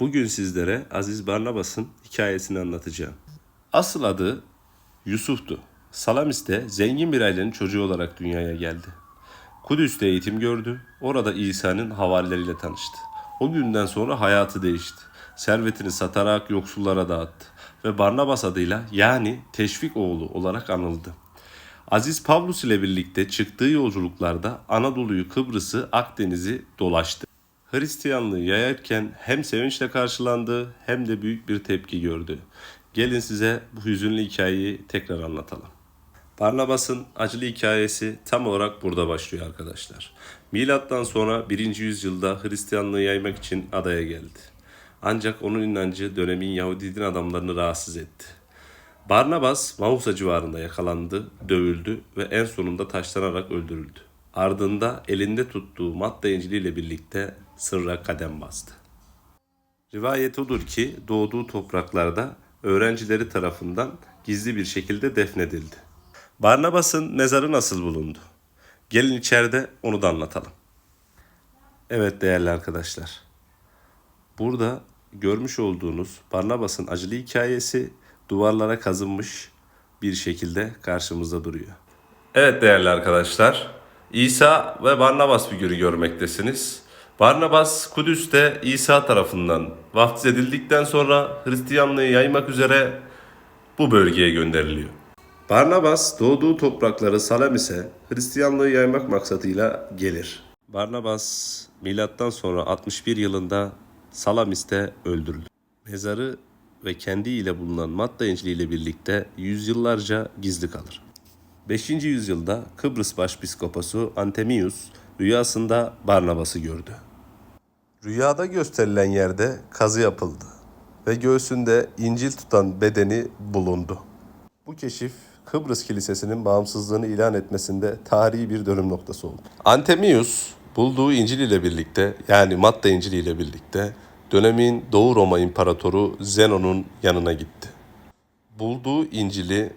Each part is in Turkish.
Bugün sizlere Aziz Barnabas'ın hikayesini anlatacağım. Asıl adı Yusuf'tu. Salamis'te zengin bir ailenin çocuğu olarak dünyaya geldi. Kudüs'te eğitim gördü. Orada İsa'nın havalileriyle tanıştı. O günden sonra hayatı değişti. Servetini satarak yoksullara dağıttı ve Barnabas adıyla yani teşvik oğlu olarak anıldı. Aziz Pavlus ile birlikte çıktığı yolculuklarda Anadolu'yu, Kıbrıs'ı, Akdeniz'i dolaştı. Hristiyanlığı yayarken hem sevinçle karşılandı hem de büyük bir tepki gördü. Gelin size bu hüzünlü hikayeyi tekrar anlatalım. Barnabas'ın acılı hikayesi tam olarak burada başlıyor arkadaşlar. Milattan sonra 1. yüzyılda Hristiyanlığı yaymak için adaya geldi. Ancak onun inancı dönemin Yahudi din adamlarını rahatsız etti. Barnabas Mausa civarında yakalandı, dövüldü ve en sonunda taşlanarak öldürüldü. Ardında elinde tuttuğu Matta İncil'iyle birlikte sırra kadem bastı. Rivayet odur ki doğduğu topraklarda öğrencileri tarafından gizli bir şekilde defnedildi. Barnabas'ın mezarı nasıl bulundu? Gelin içeride onu da anlatalım. Evet değerli arkadaşlar. Burada görmüş olduğunuz Barnabas'ın acılı hikayesi duvarlara kazınmış bir şekilde karşımızda duruyor. Evet değerli arkadaşlar. İsa ve Barnabas figürü görmektesiniz. Barnabas Kudüs'te İsa tarafından vaftiz edildikten sonra Hristiyanlığı yaymak üzere bu bölgeye gönderiliyor. Barnabas doğduğu toprakları Salamis'e Hristiyanlığı yaymak maksadıyla gelir. Barnabas milattan sonra 61 yılında Salamis'te öldürülür. Mezarı ve kendiyle bulunan Matta İncil'i ile birlikte yüzyıllarca gizli kalır. 5. yüzyılda Kıbrıs Başpiskoposu Antemius rüyasında Barnabas'ı gördü. Rüyada gösterilen yerde kazı yapıldı ve göğsünde İncil tutan bedeni bulundu. Bu keşif Kıbrıs Kilisesi'nin bağımsızlığını ilan etmesinde tarihi bir dönüm noktası oldu. Antemius bulduğu İncil ile birlikte yani Matta İncil'i ile birlikte dönemin Doğu Roma İmparatoru Zenon'un yanına gitti. Bulduğu İncil'i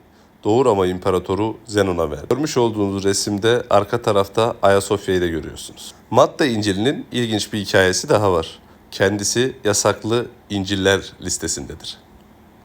Doğu Roma İmparatoru Zenon'a verdi. Görmüş olduğunuz resimde arka tarafta Ayasofya'yı da görüyorsunuz. Matta İncil'inin ilginç bir hikayesi daha var. Kendisi yasaklı İncil'ler listesindedir.